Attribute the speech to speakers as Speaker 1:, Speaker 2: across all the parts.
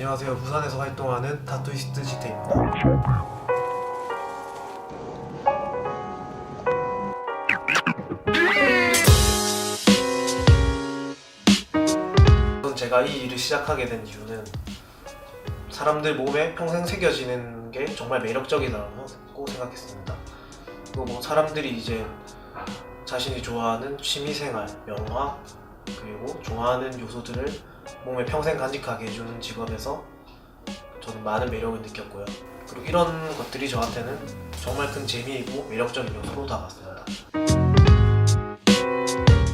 Speaker 1: 안녕하세요. 부산에서 활동하는 타투이스트 지태입니다. 우선 제가 이 일을 시작하게 된 이유는 사람들 몸에 평생 새겨지는 게 정말 매력적이다고 생각했습니다. 그리고 뭐 사람들이 이제 자신이 좋아하는 취미생활, 영화, 그리고 좋아하는 요소들을 몸에 평생 간직하게 해주는 직업에서 저는 많은 매력을 느꼈고요. 그리고 이런 것들이 저한테는 정말 큰 재미이고 매력적인 요소로 다가왔습니다.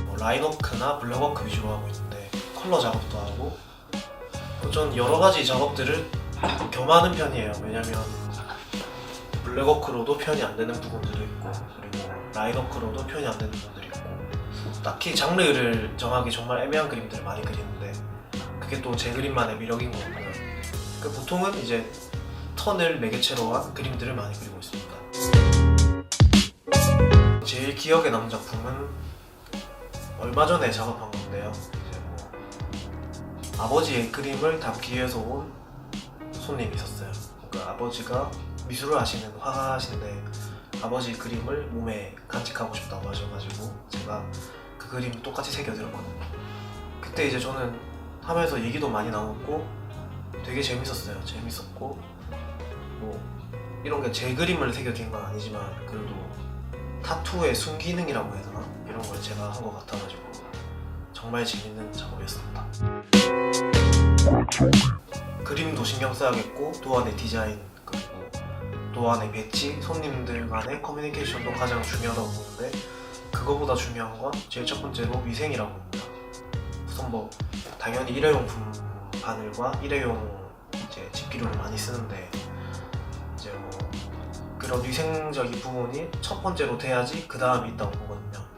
Speaker 1: 뭐 라인워크나 블럭워크 위주로 하고 있는데 컬러 작업도 하고 전 여러 가지 작업들을 겸하는 편이에요. 왜냐면 블랙워크로도 표현이 안 되는 부분들도 있고 그리고 라인워크로도 표현이 안 되는 부분들이 있고 딱히 장르를 정하기 정말 애매한 그림들을 많이 그리는데 그게 또 제 그림만의 매력인 것 같고요. 그 보통은 이제 턴을 매개체로 한 그림들을 많이 그리고 있습니다. 제일 기억에 남는 작품은 얼마 전에 작업한 건데요. 이제 뭐 아버지의 그림을 담기 위해서 온 손님이 있었어요. 그러니까 아버지가 미술을 하시는 화가신데 아버지 그림을 몸에 간직하고 싶다고 하셔가지고 제가 그 그림 똑같이 새겨드렸거든요. 그때 이제 저는 하면서 얘기도 많이 나눴고 되게 재밌었어요. 재밌었고 뭐 이런 게 제 그림을 새겨진 건 아니지만 그래도 타투의 순기능이라고 해야 되나 이런 걸 제가 한 것 같아가지고 정말 재밌는 작업이었습니다. 그림도 신경 써야겠고 도안의 디자인 그리고 도안의 배치 손님들 간의 커뮤니케이션도 가장 중요하다고 보는데 그거보다 중요한 건 제일 첫 번째로 위생이라고 봅니다. 우선 뭐 당연히 일회용품 바늘과 일회용 이제 집기류를 많이 쓰는데 이제 뭐 그런 위생적인 부분이 첫 번째로 돼야지 그 다음이 있다고 보거든요.